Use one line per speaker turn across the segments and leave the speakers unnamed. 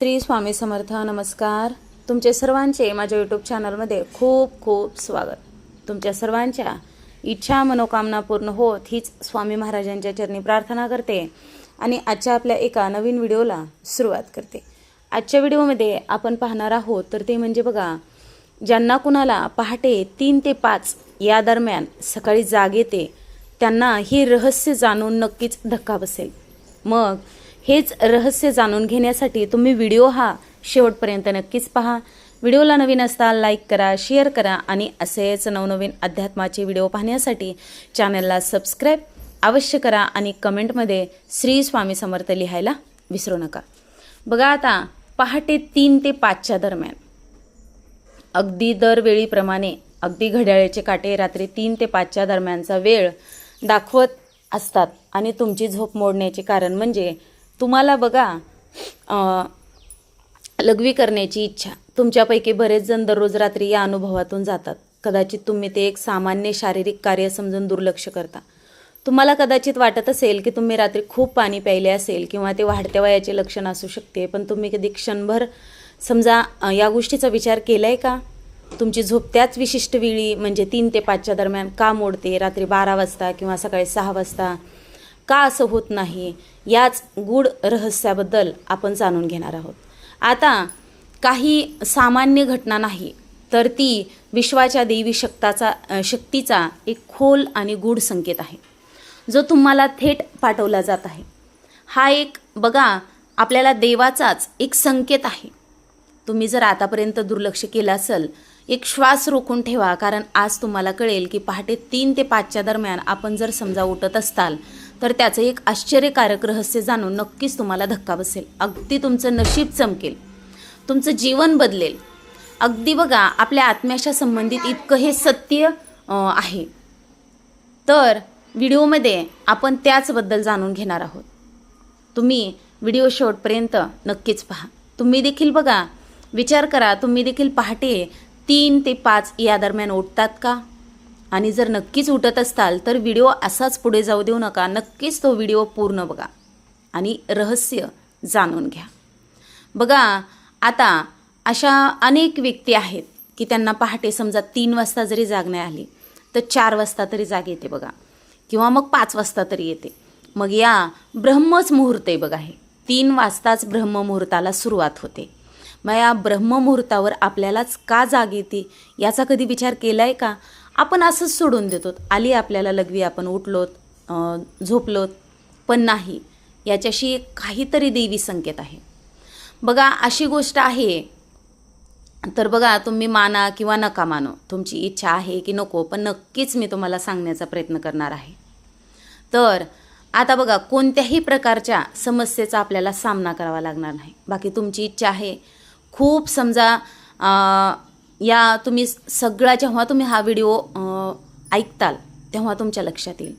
श्री स्वामी समर्थ नमस्कार. तुमचे सर्वांचे माझ्या यूट्यूब चॅनलमध्ये खूप खूप स्वागत. तुमच्या सर्वांच्या इच्छा मनोकामना पूर्ण होत हीच स्वामी महाराजांच्या चरणी प्रार्थना करते आणि आजच्या आपल्या एका नवीन व्हिडिओला सुरुवात करते. आजच्या व्हिडिओमध्ये आपण पाहणार आहोत तर ते म्हणजे बघा ज्यांना कुणाला पहाटे तीन ते पाच या दरम्यान सकाळी जाग येते त्यांना हे रहस्य जाणून नक्कीच धक्का बसेल. मग हेच रहस्य जाणून घेण्यासाठी तुम्ही व्हिडिओ हा शेवटपर्यंत नक्कीच पहा. व्हिडिओला नवीन असता लाईक करा शेअर करा आणि असेच नवनवीन अध्यात्माचे व्हिडिओ पाहण्यासाठी चॅनलला सबस्क्राईब अवश्य करा आणि कमेंटमध्ये श्री स्वामी समर्थ लिहायला विसरू नका. बघा आता पहाटे तीन ते पाचच्या दरम्यान. अगदी दरवेळीप्रमाणे अगदी घड्याळाचे काटे रात्री तीन ते पाचच्या दरम्यानचा वेळ दाखवत असतात आणि तुमची झोप मोडण्याचे कारण म्हणजे तुम्हाला बघा लघवी करण्याची इच्छा. तुमच्यापैकी बरेच जण दररोज रात्री या अनुभवातून जातात. कदाचित तुम्ही ते एक सामान्य शारीरिक कार्य समजून दुर्लक्ष करता. तुम्हाला कदाचित वाटत असेल की तुम्ही रात्री खूप पाणी प्यायले असेल किंवा ते वाढत्या वयाचे लक्षण असू शकते पण तुम्ही कधी क्षणभर समजा या गोष्टीचा विचार केला आहे का? तुमची झोप त्याच विशिष्ट वेळी म्हणजे तीन ते पाचच्या दरम्यान का मोडते? रात्री बारा वाजता किंवा सकाळी सहा वाजता? का असं होत नाही याच गूढ रहस्याबद्दल आपण जाणून घेणार आहोत. आता काही सामान्य घटना नाही तर ती विश्वाच्या देवी शक्ताचा शक्तीचा एक खोल आणि गूढ संकेत आहे जो तुम्हाला थेट पाठवला जात आहे. हा एक बघा आपल्याला देवाचाच एक संकेत आहे. तुम्ही जर आतापर्यंत दुर्लक्ष केलं असेल एक श्वास रोखून ठेवा कारण आज तुम्हाला कळेल की पहाटे तीन ते पाचच्या दरम्यान आपण जर समजा उठत असताल तर त्याचं एक आश्चर्यकारक रहस्य जाणून नक्कीच तुम्हाला धक्का बसेल. अगदी तुमचं नशीब चमकेल. तुमचं जीवन बदलेल. अगदी बघा आपल्या आत्म्याशा संबंधित इतकं हे सत्य आहे. तर व्हिडिओमध्ये आपण त्याचबद्दल जाणून घेणार आहोत. तुम्ही व्हिडिओ शेवटपर्यंत नक्कीच पहा. तुम्ही देखील बघा विचार करा तुम्ही देखील पहाटे तीन ते पाच या दरम्यान उठतात का? आणि जर नक्कीच उठत असताल तर व्हिडिओ असाच पुढे जाऊ देऊ नका. नक्कीच तो व्हिडिओ पूर्ण बघा. आणि रहस्य जाणून घ्या. बघा आता अशा अनेक व्यक्ती आहेत की त्यांना पहाटे समजा तीन वाजता जरी जाग नाही आली तर चार वाजता तरी जाग येते बघा. किंवा मग पाच वाजता तरी येते. मग या ब्रह्मच मुहूर्त आहे बघा हे. तीन वाजताच ब्रह्ममुहूर्ताला सुरुवात होते. मग या ब्रह्ममुहूर्तावर आपल्यालाच का जाग येते याचा कधी विचार केला आहे का? आपण असंच सोडून देतो. आली आपल्याला लघवी आपण उठलोत झोपलोत पण नाही. याच्याशी काहीतरी देवी संकेत आहे. बघा अशी गोष्ट आहे. तर बघा तुम्ही माना किंवा नका मानो. तुमची इच्छा आहे की नको पण नक्कीच मी तुम्हाला सांगण्याचा प्रयत्न करणार आहे. तर आता बघा कोणत्याही प्रकारच्या समस्येचा आपल्याला सामना करावा लागणार नाही. बाकी तुमची इच्छा आहे. खूप समजा या तुम्ही सगळा जेव्हा तुम्ही हा व्हिडिओ ऐकताल तेव्हा तुमच्या लक्षात येईल.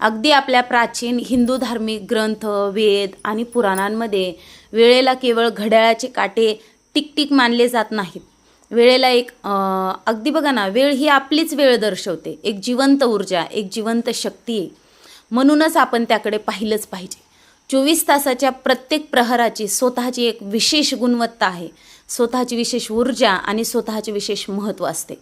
अगदी आपल्या प्राचीन हिंदू धार्मिक ग्रंथ वेद आणि पुराणांमध्ये वेळेला केवळ घड्याळाचे काटे टिकटिक मानले जात नाहीत. वेळेला एक अगदी बघा ना वेळ ही आपलीच वेळ दर्शवते. एक जिवंत ऊर्जा एक जिवंत शक्ती. आहे म्हणूनच आपण त्याकडे पाहिलंच पाहिजे. चोवीस तासाच्या प्रत्येक प्रहराची स्वतःची एक विशेष गुणवत्ता आहे. स्वतःची विशेष ऊर्जा आणि स्वतःचे विशेष महत्त्व असते.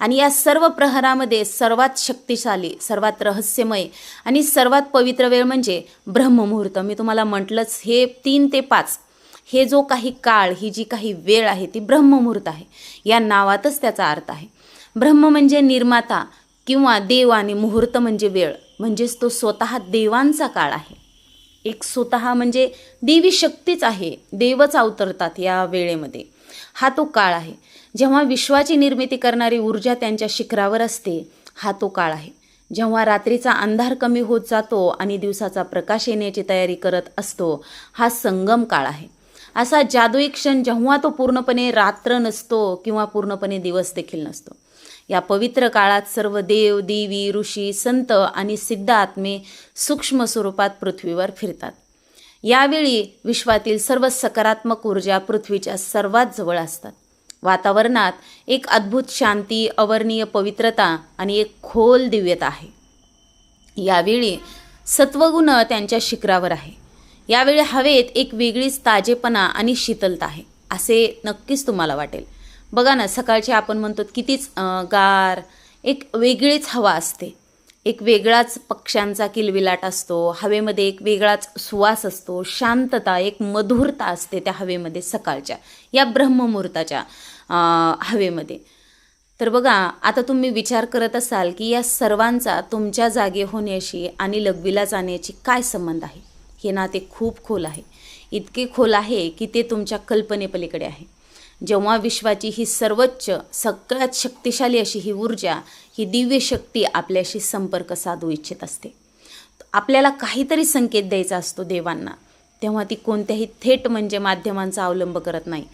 आणि या सर्व प्रहरामध्ये सर्वात शक्तिशाली सर्वात रहस्यमय आणि सर्वात पवित्र वेळ म्हणजे ब्रह्ममुहूर्त. मी तुम्हाला म्हटलंच हे तीन ते पाच हे जो काही काळ ही जी काही वेळ आहे ती ब्रह्ममुहूर्त आहे. या नावातच त्याचा अर्थ आहे. ब्रह्म म्हणजे निर्माता किंवा देव आणि मुहूर्त म्हणजे वेळ. म्हणजेच तो स्वतः देवांचा काळ आहे. एक स्वतः म्हणजे देवी शक्तीच आहे. देवच अवतरतात या वेळेमध्ये. हा तो काळ आहे. जेव्हा विश्वाची निर्मिती करणारी ऊर्जा त्यांच्या शिखरावर असते हा तो काळ आहे. जेव्हा रात्रीचा अंधार कमी होत जातो आणि दिवसाचा प्रकाश येण्याची तयारी करत असतो हा संगम काळ आहे. असा जादुई क्षण जेव्हा तो पूर्णपणे रात्र नसतो किंवा पूर्णपणे दिवस देखील नसतो. या पवित्र काळात सर्व देव देवी ऋषी संत आणि सिद्ध आत्मे सूक्ष्म स्वरूपात पृथ्वीवर फिरतात. यावेळी विश्वातील सर्व सकारात्मक ऊर्जा पृथ्वीच्या सर्वात जवळ असतात. वातावरणात एक अद्भुत शांती अवर्णीय पवित्रता आणि एक खोल दिव्यता आहे. यावेळी सत्वगुण त्यांच्या शिखरावर आहे. यावेळी हवेत एक वेगळीच ताजेपणा आणि शीतलता आहे असे नक्कीच तुम्हाला वाटेल. बघा ना सकाळची आपण म्हणतो कितीच गार एक वेगळीच हवा असते. एक वेगळाच पक्ष्यांचा किलविलाट असतो हवेमध्ये एक वेगळाच सुवास असतो शांतता एक मधुरता असते त्या हवेमध्ये सकाळच्या या ब्रह्ममुहूर्ताच्या हवेमध्ये. तर बघा आता तुम्ही विचार करत असाल की या सर्वांचा तुमच्या जागे होण्याशी आणि लघवीला जाण्याची काय संबंध आहे? हे नाते खूप खोल आहे. इतके खोल आहे की ते तुमच्या कल्पनेपलीकडे आहे. जेव्हा विश्वाची ही सर्वोच्च सगळ्यात शक्तिशाली अशी ही ऊर्जा ही दिव्य शक्ती आपल्याशी संपर्क साधू इच्छित असते. आपल्याला काहीतरी संकेत द्यायचा असतो देवांना तेव्हा ती कोणत्याही थेट म्हणजे माध्यमांचा अवलंब करत नाही.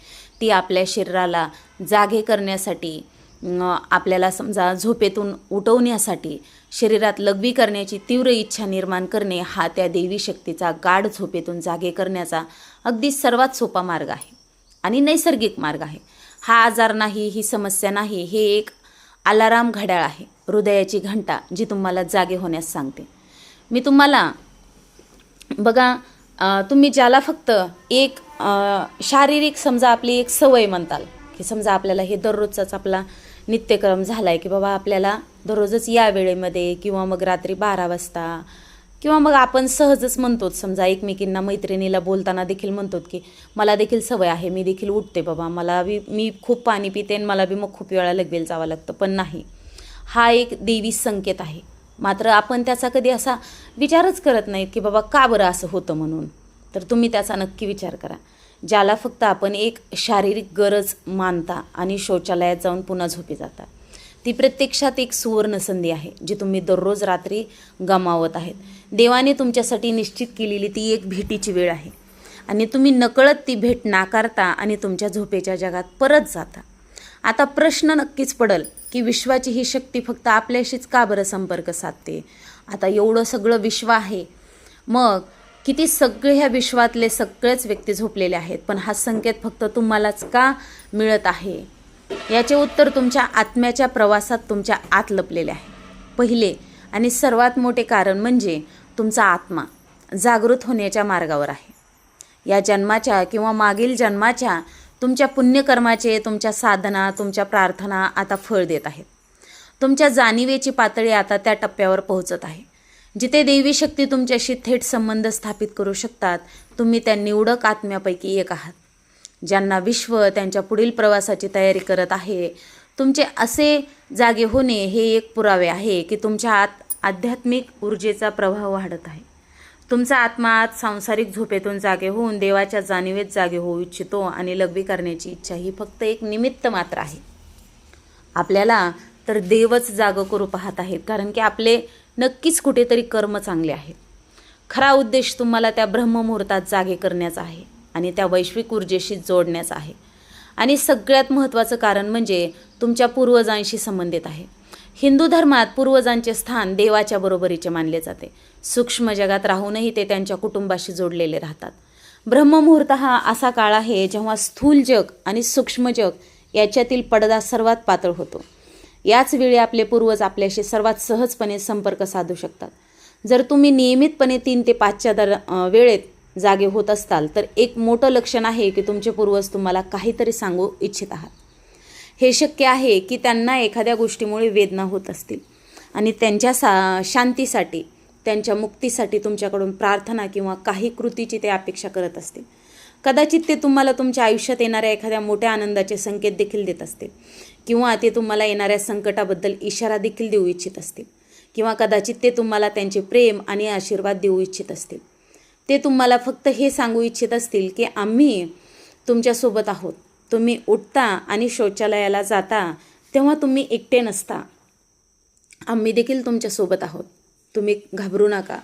ती आपल्या शरीराला जागे करण्यासाठी आपल्याला समजा झोपेतून उठवण्यासाठी शरीरात लघवी करण्याची तीव्र इच्छा निर्माण करणे हा त्या देवी शक्तीचा गाढ झोपेतून जागे करण्याचा अगदी सर्वात सोपा मार्ग आहे. आणि नैसर्गिक मार्ग आहे. हा आजार नाही ही समस्या नाही हे एक अलाराम घड्याळ आहे. हृदयाची घंटा जी तुम्हाला जागे होण्यास सांगते. मी तुम्हाला बघा तुम्ही ज्याला फक्त एक शारीरिक समजा आपली एक सवय म्हणताल की समजा आपल्याला हे दररोजचाच आपला नित्यक्रम झाला आहे की बाबा आपल्याला दररोजच या वेळेमध्ये किंवा मग रात्री बारा वाजता किंवा मग आपण सहजच म्हणतोच समजा एकमेकींना मैत्रिणीला बोलताना देखील म्हणतो की मला देखील सवय आहे मी देखील उठते बाबा मला बी मी खूप पाणी पिते आणि मला बी मग खूप वेळा लगवेल जावं लागतं. पण नाही. हा एक देवी संकेत आहे. मात्र आपण त्याचा कधी असा विचारच करत नाहीत की बाबा का बरं असं होतं म्हणून? तर तुम्ही त्याचा नक्की विचार करा. ज्याला फक्त आपण एक शारीरिक गरज मानता आणि शौचालयात जाऊन पुन्हा झोपी जाता. ती प्रत्यक्षात एक सुवर्ण संधी आहे जी तुम्ही दररोज रात्री गमावत आहेत. देवाने तुमच्यासाठी निश्चित केलेली ती एक भेटीची वेळ आहे. आणि तुम्ही नकळत ती भेट नाकारता आणि तुमच्या झोपेच्या जगात परत जाता. आता प्रश्न नक्कीच पडल की विश्वाची ही शक्ती फक्त आपल्याशीच का बरं संपर्क साधते? आता एवढं सगळं विश्व आहे. मग किती सगळे ह्या विश्वातले सगळेच व्यक्ती झोपलेले आहेत पण हा संकेत फक्त तुम्हालाच का मिळत आहे? याचे उत्तर तुमच्या आत्म्याच्या प्रवासात तुमच्या आत लपलेले आहे. पहिले आणि सर्वात मोठे कारण म्हणजे तुमचा आत्मा जागृत होण्याच्या मार्गावर आहे. या जन्माच्या किंवा मागील जन्माच्या तुमच्या पुण्यकर्माचे तुमच्या साधना तुमच्या प्रार्थना आता फळ देत आहेत. तुमच्या जाणीवेची पातळी आता त्या टप्प्यावर पोहोचत आहे. जिथे देवी शक्ती तुमच्याशी थेट संबंध स्थापित करू शकतात तुम्ही त्या निवडक आत्म्यापैकी एक आहात. ज्यांना विश्व त्यांच्या पुढील प्रवासाची तयारी करत आहे तुमचे असे जागे होणे हे एक पुरावे आहे की तुमच्या आत आध्यात्मिक ऊर्जेचा प्रभाव वाढत आहे. तुमचा आत्मा आत सांसारिक झोपेतून जागे होऊन देवाच्या जाणीवेत जागे होऊ इच्छितो आणि लघवी करण्याची इच्छा ही फक्त एक निमित्त मात्र आहे. आपल्याला तर देवच जागं करू पाहत आहेत कारण की आपले नक्कीच कुठेतरी कर्म चांगले आहेत. खरा उद्देश तुम्हाला त्या ब्रह्ममुहूर्तात जागे करण्याचा आहे. आणि त्या वैश्विक ऊर्जेशी जोडण्याचा आहे. आणि सगळ्यात महत्त्वाचं कारण म्हणजे तुमच्या पूर्वजांशी संबंधित आहे. हिंदू धर्मात पूर्वजांचे स्थान देवाच्या बरोबरीचे मानले जाते. सूक्ष्म जगात राहूनही ते त्यांच्या कुटुंबाशी जोडलेले राहतात. ब्रह्ममुहूर्त हा असा काळ आहे जेव्हा स्थूल जग आणि सूक्ष्म जग याच्यातील पडदा सर्वात पातळ होतो. याच वेळी आपले पूर्वज आपल्याशी सर्वात सहजपणे संपर्क साधू शकतात. जर तुम्ही नियमितपणे तीन ते पाचच्या दर वेळेत जागे होत असताल तर एक मोठं लक्षण आहे की तुमचे पूर्वज तुम्हाला काहीतरी सांगू इच्छित आहात. हे शक्य आहे की त्यांना एखाद्या गोष्टीमुळे वेदना होत असतील आणि त्यांच्या सा शांतीसाठी त्यांच्या मुक्तीसाठी तुमच्याकडून प्रार्थना किंवा काही कृतीची ते अपेक्षा करत असतील. कदाचित ते तुम्हाला तुमच्या आयुष्यात येणाऱ्या एखाद्या मोठ्या आनंदाचे संकेत देखील देत असतील किंवा ते तुम्हाला येणाऱ्या संकटाबद्दल इशारा देखील देऊ इच्छित असतील किंवा कदाचित ते तुम्हाला त्यांचे प्रेम आणि आशीर्वाद देऊ इच्छित असतील. ते तुम्हाला फक्त हे सांगू इच्छित असतील की आम्ही तुमच्यासोबत आहोत. तुम्ही उठता आणि शौचालयाला जाता तेव्हा तुम्ही एकटे नसता. आम्ही देखील तुमच्यासोबत आहोत. तुम्ही घाबरू नका.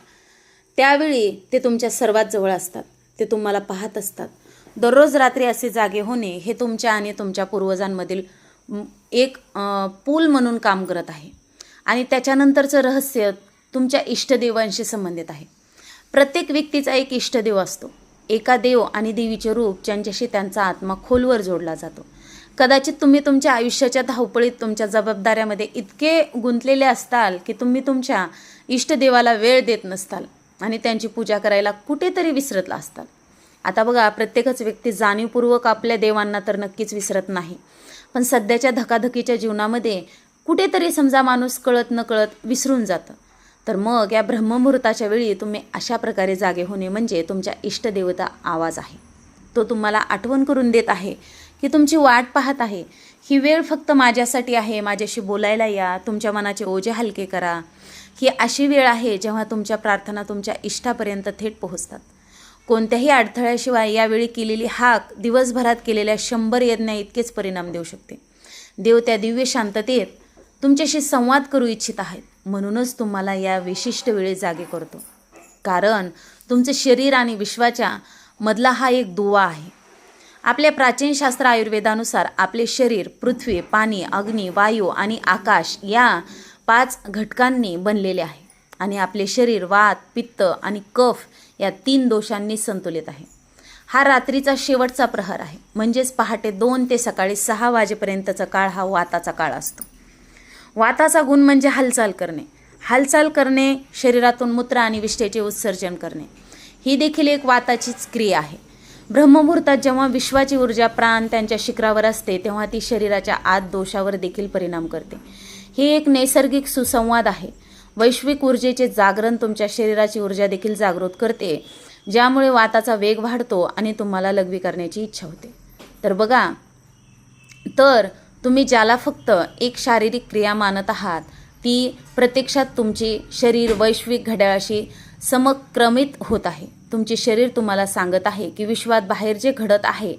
त्यावेळी ते तुमच्या सर्वात जवळ असतात. ते तुम्हाला पाहत असतात. दररोज रात्री असे जागे होणे हे तुमच्या आणि तुमच्या पूर्वजांमधील एक पूल म्हणून काम करत आहे. आणि त्याच्यानंतरचं रहस्य तुमच्या इष्टदेवांशी संबंधित आहे. प्रत्येक व्यक्तीचा एक इष्टदेव असतो. एका देव आणि देवीचे रूप ज्यांच्याशी त्यांचा आत्मा खोलवर जोडला जातो. कदाचित तुम्ही तुमच्या आयुष्याच्या धावपळीत तुमच्या जबाबदाऱ्यामध्ये इतके गुंतलेले असताल की तुम्ही तुमच्या इष्टदेवाला वेळ देत नसताल आणि त्यांची पूजा करायला कुठेतरी विसरतला असताल. आता बघा प्रत्येकच व्यक्ती जाणीवपूर्वक आपल्या देवांना तर नक्कीच विसरत नाही. पण सध्याच्या धकाधकीच्या जीवनामध्ये कुठेतरी समजा माणूस कळत न कळत विसरून जातं. तर मग या ब्रह्ममुहूर्ताच्या वेळी तुम्ही अशा प्रकारे जागे होणे म्हणजे तुमच्या इष्टदेवता आवाज आहे. तो तुम्हाला आठवण करून देत आहे की तुमची वाट पाहत आहे. ही वेळ फक्त माझ्यासाठी आहे. माझ्याशी बोलायला या. तुमच्या मनाचे ओझे हलके करा. ही अशी वेळ आहे जेव्हा तुमच्या प्रार्थना तुमच्या इष्टापर्यंत थेट पोहोचतात. कोणत्याही अडथळ्याशिवाय यावेळी केलेली हाक दिवसभरात केलेल्या शंभर यज्ञा इतकेच परिणाम देऊ शकते. देव त्या दिव्य शांततेत तुमच्याशी संवाद करू इच्छित आहेत. म्हणूनच तुम्हाला या विशिष्ट वेळी जागे करतो. कारण तुमचे शरीर आणि विश्वाच्या मधला हा एक दुवा आहे. आपल्या प्राचीन शास्त्र आयुर्वेदानुसार आपले शरीर पृथ्वी पाणी अग्नी वायू आणि आकाश या पाच घटकांनी बनलेले आहे. आणि आपले शरीर वात पित्त आणि कफ या तीन दोषांनी संतुलित आहे. हा रात्रीचा शेवटचा प्रहर आहे. म्हणजेच पहाटे दोन ते सकाळी सहा वाजेपर्यंतचा काळ हा वाताचा काळ असतो. वाताचा गुण म्हणजे हालचाल करणे. हालचाल करणे शरीरातून मूत्र आणि विष्ठेचे उत्सर्जन करणे. ही देखील एक वाताचीच क्रिया आहे. ब्रह्ममुहूर्तात जेव्हा विश्वाची ऊर्जा प्राण त्यांच्या शिखरावर असते तेव्हा ती शरीराच्या आत दोषावर देखील परिणाम करते. हे एक नैसर्गिक सुसंवाद आहे. वैश्विक ऊर्जेचे जागरण तुमच्या शरीराची ऊर्जा देखील जागृत करते ज्यामुळे वाताचा वेग वाढतो आणि तुम्हाला लघवी करण्याची इच्छा होते. तर बघा तर तुम्ही ज्याला फक्त एक शारीरिक क्रिया मानत आहात ती प्रत्यक्षात तुमची शरीर वैश्विक घड्याळाशी समक्रमित होत आहे. तुमचे शरीर तुम्हाला सांगत आहे की विश्वात बाहेर जे घडत आहे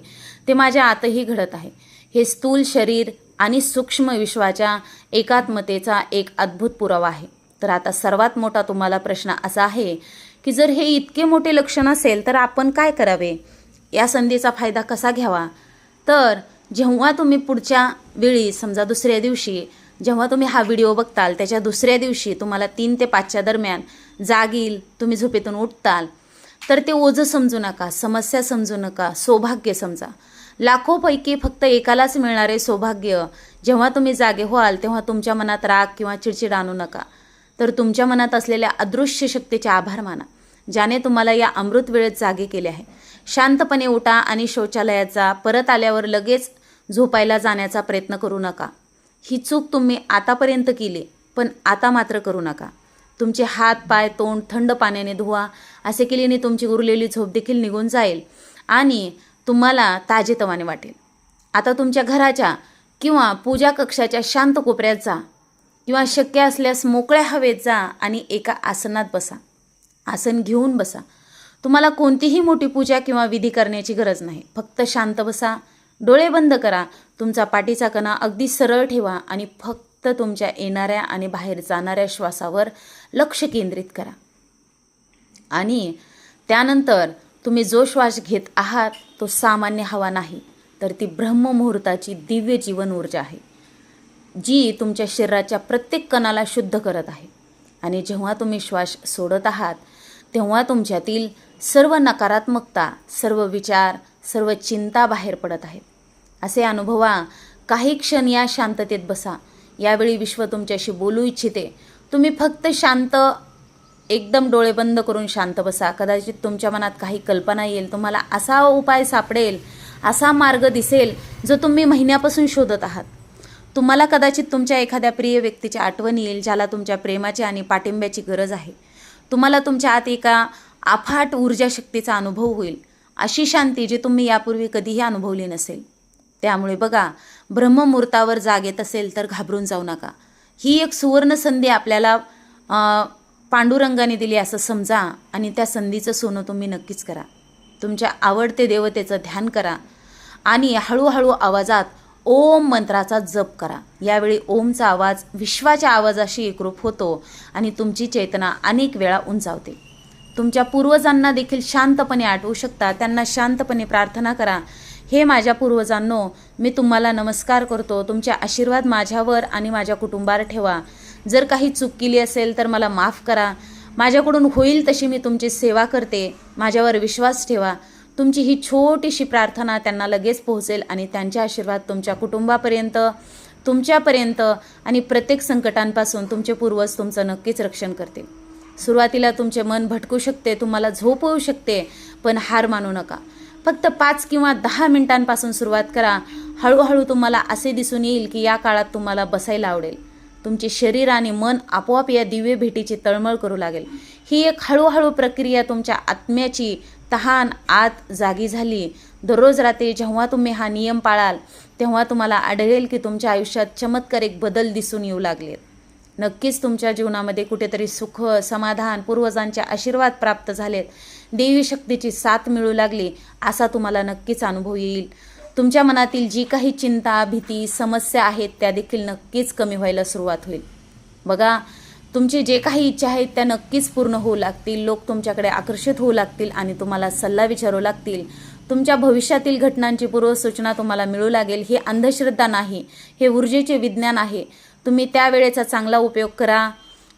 ते माझ्या आतही घडत आहे. हे स्थूल शरीर आणि सूक्ष्म विश्वाच्या एकात्मतेचा एक अद्भुत पुरावा आहे. तर आता सर्वात मोठा तुम्हाला प्रश्न असा आहे की जर हे इतके मोठे लक्षण असेल तर आपण काय करावे? या संधीचा फायदा कसा घ्यावा? तर जेव्हा तुम्ही पुढच्या वेळी समजा दुसऱ्या दिवशी जेव्हा तुम्ही हा व्हिडिओ बघताल त्याच्या दुसऱ्या दिवशी तुम्हाला तीन ते पाचच्या दरम्यान जागील तुम्ही झोपेतून उठताल तर ते ओझं समजू नका समस्या समजू नका सौभाग्य समजा. लाखोपैकी फक्त एकालाच मिळणारे सौभाग्य जेव्हा तुम्ही जागे व्हाल तेव्हा तुमच्या मनात राग किंवा चिडचिड आणू नका. तर तुमच्या मनात असलेल्या अदृश्य शक्तीचे आभार माना ज्याने तुम्हाला या अमृत वेळेत जागे केले आहे. शांतपणे उठा आणि शौचालयाचा परत आल्यावर लगेच झोपायला जाण्याचा प्रयत्न करू नका. ही चूक तुम्ही आतापर्यंत केली पण आता मात्र करू नका. तुमचे हात पाय तोंड थंड पाण्याने धुवा असे केल्याने तुमची उरलेली झोप देखील निघून जाईल आणि तुम्हाला ताजेतवाने वाटेल. आता तुमच्या घराच्या किंवा पूजा कक्षाच्या शांत कोपऱ्यात जा किंवा शक्य असल्यास मोकळ्या हवेत जा आणि एका आसनात बसा. आसन घेऊन बसा. तुम्हाला कोणतीही मोठी पूजा किंवा विधी करण्याची गरज नाही. फक्त शांत बसा डोळे बंद करा तुमचा पाठीचा कणा अगदी सरळ ठेवा आणि फक्त तुमच्या येणाऱ्या आणि बाहेर जाणाऱ्या श्वासावर लक्ष केंद्रित करा. आणि त्यानंतर तुम्ही जो श्वास घेत आहात तो सामान्य हवा नाही तर ती ब्रह्ममुहूर्ताची दिव्य जीवन ऊर्जा आहे जी तुमच्या शरीराच्या प्रत्येक कणाला शुद्ध करत आहे. आणि जेव्हा तुम्ही श्वास सोडत आहात तेव्हा तुमच्यातील सर्व नकारात्मकता सर्व विचार सर्व चिंता बाहेर पडत आहेत. असे अनुभवा काही क्षण या शांततेत बसा. यावेळी विश्व तुमच्याशी बोलू इच्छिते. तुम्ही फक्त शांत एकदम डोळे बंद करून शांत बसा. कदाचित तुमच्या मनात काही कल्पना येईल तुम्हाला असा उपाय सापडेल असा मार्ग दिसेल जो तुम्ही महिन्यापासून शोधत आहात. तुम्हाला कदाचित तुमच्या एखाद्या प्रिय व्यक्तीची आठवण येईल ज्याला तुमच्या प्रेमाची आणि पाठिंब्याची गरज आहे. तुम्हाला तुमच्या आत एका अफाट ऊर्जा शक्तीचा अनुभव होईल. अशी शांती जी तुम्ही यापूर्वी कधीही अनुभवली नसेल. त्यामुळे बघा ब्रह्ममुहूर्तावर जाग येत असेल तर घाबरून जाऊ नका. ही एक सुवर्ण संधी आपल्याला पांडुरंगाने दिली असं समजा आणि त्या संधीचं सोनं तुम्ही नक्कीच करा. तुमच्या आवडते देवतेचं ध्यान करा आणि हळूहळू आवाजात ओम मंत्राचा जप करा. यावेळी ओमचा आवाज विश्वाच्या आवाजाशी एकरूप होतो आणि तुमची चेतना अनेक वेळा उंचावते. तुमच्या पूर्वजांना देखील शांतपणे आठवू शकता. त्यांना शांतपणे प्रार्थना करा. हे माझ्या पूर्वजांनो मी तुम्हाला नमस्कार करतो. तुमचे आशीर्वाद माझ्यावर आणि माझ्या कुटुंबावर ठेवा. जर काही चूक केली असेल तर मला माफ करा. माझ्याकडून होईल तशी मी तुमची सेवा करते. माझ्यावर विश्वास ठेवा. तुमची ही छोटीशी प्रार्थना त्यांना लगेच पोहोचेल आणि त्यांचे आशीर्वाद तुमच्या कुटुंबापर्यंत तुमच्यापर्यंत आणि प्रत्येक संकटांपासून तुमचे पूर्वज तुमचं नक्कीच रक्षण करतील. सुरुवातीला तुमचे मन भटकू शकते तुम्हाला झोप होऊ शकते पण हार मानू नका. फक्त पाच किंवा दहा मिनिटांपासून सुरुवात करा. हळूहळू तुम्हाला असे दिसून येईल की या काळात तुम्हाला बसायला आवडेल. तुमचे शरीर आणि मन आपोआप या दिव्य भेटीची तळमळ करू लागेल. ही एक हळूहळू प्रक्रिया तुमच्या आत्म्याची तहान आत जागी झाली. दररोज रात्री जेव्हा तुम्ही हा नियम पाळाल तेव्हा तुम्हाला आढळेल की तुमच्या आयुष्यात चमत्कार एक बदल दिसून येऊ लागलेत. नक्कीच तुमच्या जीवनामध्ये कुठेतरी सुख समाधान पूर्वजांचे आशीर्वाद प्राप्त झालेत. देवी शक्तीची साथ मिळू लागली असा तुम्हाला नक्कीच अनुभव येईल. तुमच्या मनातील जी काही चिंता भीती समस्या आहेत त्या देखील नक्कीच कमी व्हायला सुरुवात होईल. बघा तुमची जे काही इच्छा आहेत त्या नक्कीच पूर्ण होऊ लागतील. लोक तुमच्याकडे आकर्षित होऊ लागतील आणि तुम्हाला सल्ला विचारू लागतील. तुमच्या भविष्यातील घटनांची पूर्वसूचना तुम्हाला मिळू लागेल. ही अंधश्रद्धा नाही. हे ऊर्जेचे विज्ञान आहे. तुम्ही त्यावेळेचा चांगला उपयोग करा.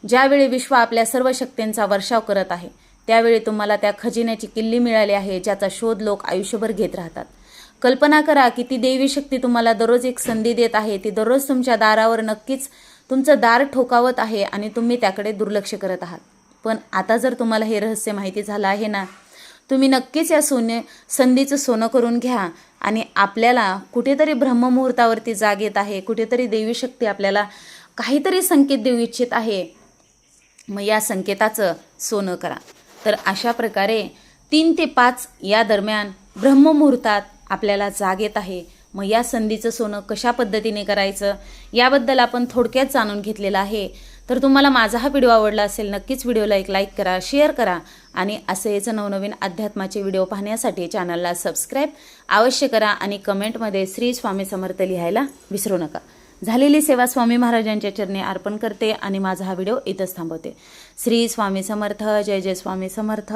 ज्यावेळी विश्व आपल्या सर्व शक्तींचा वर्षाव करत आहे त्यावेळी तुम्हाला त्या खजिन्याची किल्ली मिळाली आहे ज्याचा शोध लोक आयुष्यभर घेत राहतात. कल्पना करा की ती देवी शक्ती तुम्हाला दररोज एक संधी देत आहे. ती दररोज तुमच्या दारावर नक्कीच तुमचं दार ठोकावत आहे आणि तुम्ही त्याकडे दुर्लक्ष करत आहात. पण आता जर तुम्हाला हे रहस्य माहिती झालं आहे ना तुम्ही नक्कीच या सोने संधीचं सोनं करून घ्या आणि आपल्याला कुठेतरी ब्रह्ममुहूर्तावरती जाग येत आहे कुठेतरी देवी शक्ती आपल्याला काहीतरी संकेत देऊ इच्छित आहे. मग या संकेताचं सोनं करा. तर अशा प्रकारे तीन ते पाच या दरम्यान ब्रह्ममुहूर्तात आपल्याला जाग येत आहे. मग या संधीचं सोनं कशा पद्धतीने करायचं याबद्दल आपण थोडक्यात जाणून घेतलेलं आहे. तर तुम्हाला माझा हा व्हिडिओ आवडला असेल नक्कीच व्हिडिओला एक लाईक करा शेअर करा आणि असेच नवनवीन अध्यात्माचे व्हिडिओ पाहण्यासाठी चॅनलला सबस्क्राईब अवश्य करा आणि कमेंटमध्ये श्री स्वामी समर्थ लिहायला विसरू नका. झालेली सेवा स्वामी महाराजांच्या चरणी अर्पण करते आणि माझा हा व्हिडिओ इथंच थांबवते. श्री स्वामी समर्थ जय जय स्वामी समर्थ.